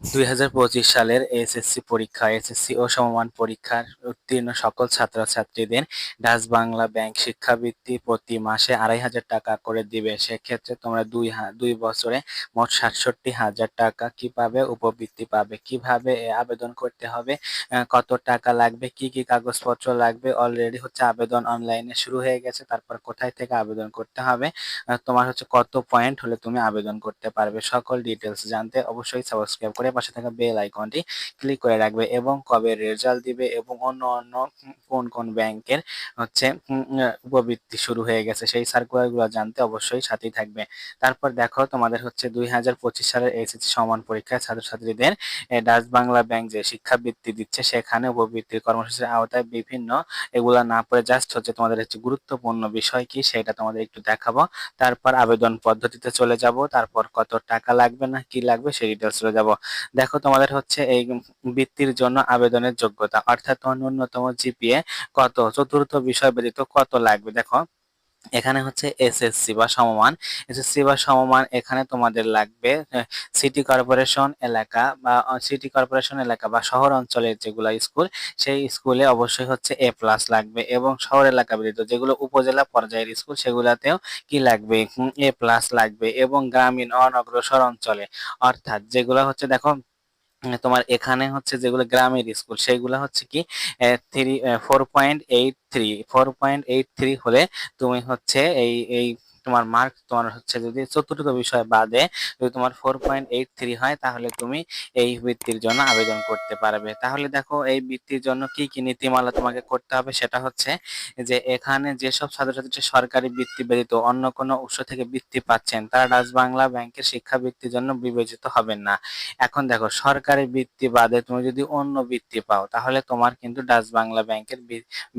দুই হাজার পঁচিশ সালের এসএসসি পরীক্ষা, এসএসসি ও সমমান পরীক্ষার উত্তীর্ণ সকল ছাত্রছাত্রীদের ডাচ বাংলা ব্যাংক শিক্ষাবৃত্তি প্রতি মাসে আড়াই হাজার টাকা করে দিবে। সেক্ষেত্রে তোমরা দুই দুই বছরে মোট সাতষট্টি হাজার টাকা কি পাবে উপবৃত্তি পাবে? কীভাবে আবেদন করতে হবে? কত টাকা লাগবে? কি কি কাগজপত্র লাগবে? অলরেডি হচ্ছে আবেদন অনলাইনে শুরু হয়ে গেছে, তারপর কোথায় থেকে আবেদন করতে হবে? তোমার হচ্ছে কত পয়েন্ট হলে তুমি আবেদন করতে পারবে? সকল ডিটেলস জানতে অবশ্যই সাবস্ক্রাইব করে পাশে থাকা বেল আইকনটি ক্লিক করে রাখবে এবং কবে রেজাল্ট দিবে এবং অন্য অন্য কোন কোন ব্যাংকের হচ্ছে উপবৃত্তি শুরু হয়ে গেছে সেই সার্কুলারগুলো জানতে অবশ্যই সাথেই থাকবে। তারপর দেখো তোমাদের হচ্ছে দুই হাজার পঁচিশ সালের এসএসসি সমান পরীক্ষায় ছাত্রছাত্রীদের ডাচ বাংলা ব্যাংক যে শিক্ষাবৃত্তি দিচ্ছে সেখানে উপবৃত্তির কর্মসূচির আওতায় বিভিন্ন এগুলা না পড়ে জাস্ট হচ্ছে তোমাদের হচ্ছে গুরুত্বপূর্ণ বিষয় কি সেটা তোমাদের একটু দেখাবো। তারপর আবেদন পদ্ধতিতে চলে যাব, তারপর কত টাকা লাগবে না কি লাগবে সেই ডিটেলস চলে যাব। দেখো তোমাদের হচ্ছে এই বৃত্তির জন্য আবেদনের যোগ্যতা, অর্থাৎ তোমার ন্যূনতম জিপিএ কত? চতুর্থ বিষয় ব্যতীত কত লাগবে? দেখো এখানে হচ্ছে এসএসসি বা সমমান। এসএসসি বা সমমান এখানে তোমাদের লাগবে সিটি কর্পোরেশন এলাকা বা সিটি কর্পোরেশন এলাকা বা শহর অঞ্চলের যেগুলো স্কুল, সেই স্কুলে অবশ্যই হচ্ছে এ প্লাস লাগবে এবং শহর এলাকা ব্যতীত যেগুলো উপজেলা পর্যায়ের স্কুল সেগুলোতেও কি লাগবে? এ প্লাস লাগবে এবং গ্রামীণ অনগ্রসর অঞ্চলে। অর্থাৎ যেগুলো হচ্ছে দেখো তোমার এখানে হচ্ছে যেগুলো গ্রামের স্কুল সেগুলো হচ্ছে কি three four point eight three four point eight three হলে তুমি হচ্ছে এই এই তোমার মার্ক তোমার হচ্ছে যদি চতুর্থ বিষয় বাদে যদি তোমার ফোর পয়েন্ট এইট থ্রি হয়, তাহলে তুমি এই বৃত্তির জন্য আবেদন করতে পারবে। তাহলে দেখো এই বৃত্তির জন্য কি কি নীতিমালা তোমাকে করতে হবে, সেটা হচ্ছে যে এখানে যেসব ছাত্রছাত্রী সরকারি বৃত্তি ব্যতীত অন্য কোনো উৎস থেকে বৃত্তি পাচ্ছেন, তারা ডাচ বাংলা ব্যাংকের শিক্ষা বৃত্তির জন্য বিবেচিত হবেন না। এখন দেখো, সরকারি বৃত্তি বাদে তুমি যদি অন্য বৃত্তি পাও, তাহলে তোমার কিন্তু ডাচ বাংলা ব্যাংকের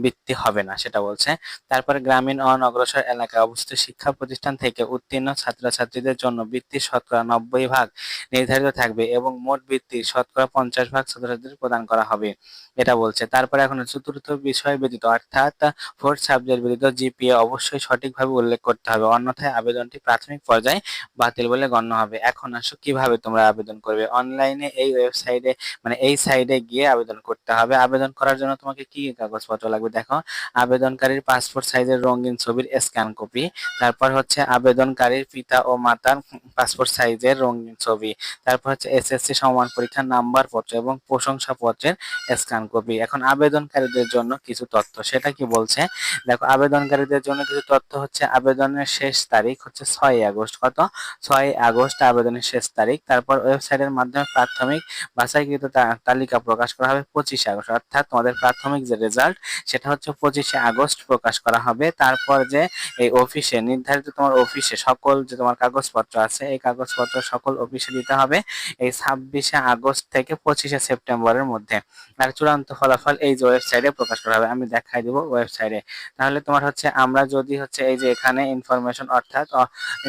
বৃত্তি হবে না, সেটা বলছে। তারপরে গ্রামীণ অনগ্রসর এলাকায় অবস্থিত শিক্ষা প্রতিষ্ঠান থেকে উত্তীর্ণ ছাত্রছাত্রীদের জন্য বৃত্তির শতকরা নব্বই ভাগ নির্ধারিত থাকবে এবং মোট বৃত্তির শতকরা পঞ্চাশ ভাগ ছাত্রছাত্রীদের প্রদান করা হবে। এটা বলছে। তারপরে এখন চতুর্থ বিষয় ব্যতীত, অর্থাৎ ফোর্থ সাবজেক্ট ব্যতীত জিপিএ অবশ্যই সঠিকভাবে উল্লেখ করতে হবে। অন্যথায় আবেদনটি প্রাথমিক পর্যায়ে বাতিল বলে গণ্য হবে। এখন আসো, কীভাবে তোমরা আবেদন করবে? অনলাইনে এই ওয়েবসাইটে মানে এই সাইডে গিয়ে আবেদন করতে হবে। আবেদন করার জন্য তোমাকে কি কাগজপত্র লাগবে? দেখো, আবেদনকারীর পাসপোর্ট সাইজের রঙিন ছবির স্ক্যান কপি, তারপর হচ্ছে আবেদনকারীর পিতা ও মাতার পাসপোর্ট সাইজের রঙিন ছবি। তারপর হচ্ছে এসএসসি সমান পরীক্ষার নাম্বার পত্র এবং প্রশংসাপত্রের স্ক্যান কপি। এখন আবেদনকারীদের জন্য কিছু তথ্য, সেটা কি বলছে? দেখো, আবেদনকারীদের জন্য কিছু তথ্য হচ্ছে আবেদনের শেষ তারিখ হচ্ছে ছয় আগস্ট। কত? ছয় আগস্ট আবেদনের শেষ তারিখ। তারপর ওয়েবসাইটের মাধ্যমে প্রাথমিক বাছাইকৃত তালিকা প্রকাশ করা হবে পঁচিশে আগস্ট। অর্থাৎ তোমাদের প্রাথমিক যে রেজাল্ট সেটা হচ্ছে পঁচিশে আগস্ট প্রকাশ করা হবে। তারপর যে এই অফিসে নির্ধারিত তোমার অফিসে সকল যে তোমার কাগজপত্র আছে, এই কাগজপত্র সকল অফিসে দিতে হবে এই ছাব্বিশে আগস্ট থেকে পঁচিশে সেপ্টেম্বরের মধ্যে। আর চূড়ান্ত ফলাফল এই যে ওয়েবসাইটে প্রকাশ করা হবে। আমি দেখাই দিব ওয়েবসাইটে তাহলে তোমার হচ্ছে আমরা যদি হচ্ছে এই যে এখানে ইনফরমেশন অর্থাৎ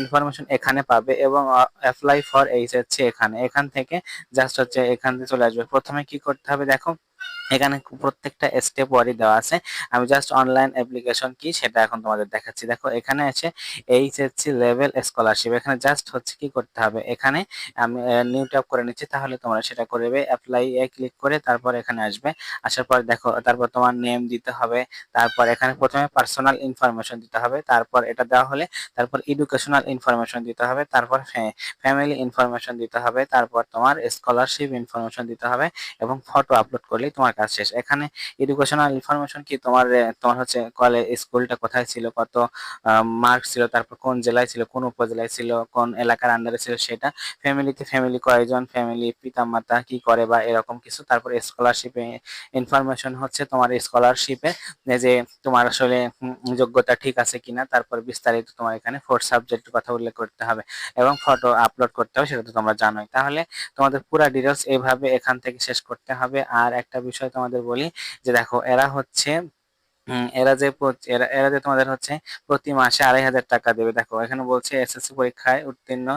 ইনফরমেশন এখানে পাবে এবং অ্যাপ্লাই ফর এইচ হচ্ছে এখানে। এখান থেকে জাস্ট হচ্ছে এখান থেকে চলে আসবে। প্রথমে কি করতে হবে দেখো? এখানে প্রত্যেকটা স্টেপ ওয়ারি দেওয়া আছে। আমি জাস্ট অনলাইন অ্যাপ্লিকেশন কি সেটা এখন তোমাদের দেখাচ্ছি। দেখো, এখানে আছে এইচএসসি লেভেল স্কলারশিপ এখানে জাস্ট হচ্ছে কি করতে হবে? এখানে আমি নিউ ট্যাপ করে নিচ্ছি, তাহলে তোমরা সেটা করবে অ্যাপ্লাই এ ক্লিক করে তারপর এখানে আসবে। আসার পর দেখো, তারপর তোমার নেম দিতে হবে, তারপর এখানে প্রথমে পার্সোনাল ইনফরমেশন দিতে হবে, তারপর এটা দেওয়া হলে তারপর এডুকেশনাল ইনফরমেশন দিতে হবে, তারপর ফ্যামিলি ইনফরমেশন দিতে হবে, তারপর তোমার স্কলারশিপ ইনফরমেশন দিতে হবে এবং ফটো আপলোড করলেই তোমার কাজ শেষ। এখানে এডুকেশনাল ইনফরমেশন কি তোমার তোমার হচ্ছে কলেজ স্কুলটা কোথায় ছিল, কত মার্ক ছিল, তারপর কোন জেলায় ছিল, কোন উপজেলায় ছিল, কোন এলাকার আন্ডারে ছিল সেটা ফ্যামিলিতে ফ্যামিলি কয়েকজন ফ্যামিলি পিতা মাতা কি করে বা এরকম কিছু, তারপর স্কলারশিপে ইনফরমেশন হচ্ছে তোমার স্কলারশিপে যে তোমার আসলে যোগ্যতা ঠিক আছে কিনা, তারপর বিস্তারিত তোমার এখানে ফোর্থ সাবজেক্টের কথা উল্লেখ করতে হবে এবং ফটো আপলোড করতে হবে, সেটা তো তোমরা জানোই। তাহলে তোমাদের পুরা ডিটেলস এইভাবে এখান থেকে শেষ করতে হবে। আর একটা বিষয় তোমাদের বলি যে দেখো এরা হচ্ছে এরা যে এরা এরা যে তোমাদের হচ্ছে প্রতি মাসে আড়াই হাজার টাকা দেবে। দেখো, এখানে বলছে এসএসসি পরীক্ষায় উত্তীর্ণ,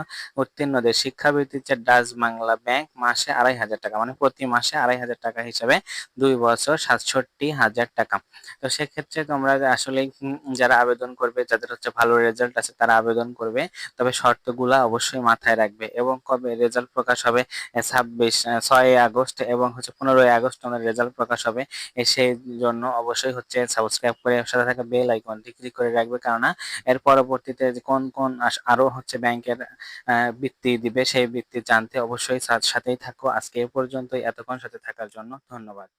উত্তীর্ণদের শিক্ষাবৃত্তির যে ডাচ বাংলা ব্যাংক মাসে আড়াই হাজার টাকা মানে প্রতি মাসে আড়াই হাজার টাকা হিসাবে দুই বছর সাতষট্টি হাজার টাকা। তো সেক্ষেত্রে তোমরা আসলে যারা আবেদন করবে, যাদের হচ্ছে ভালো রেজাল্ট আছে তারা আবেদন করবে। তবে শর্তগুলা অবশ্যই মাথায় রাখবে এবং কবে রেজাল্ট প্রকাশ হবে ছাব্বিশ ছয় আগস্ট এবং হচ্ছে পনেরোই আগস্ট আমাদের রেজাল্ট প্রকাশ হবে সেই জন্য অবশ্যই হচ্ছে সাবস্ক্রাইব করে সাথে থাকা বেল আইকনটি ক্লিক করে রাখবে। কেননা, এর পরবর্তীতে কোন কোন আস- আরও হচ্ছে ব্যাংকের বৃত্তি দিবে, সেই বৃত্তি জানতে অবশ্যই সাথেই থাকো। আজকে এ পর্যন্তই। এতক্ষণ সাথে থাকার জন্য ধন্যবাদ।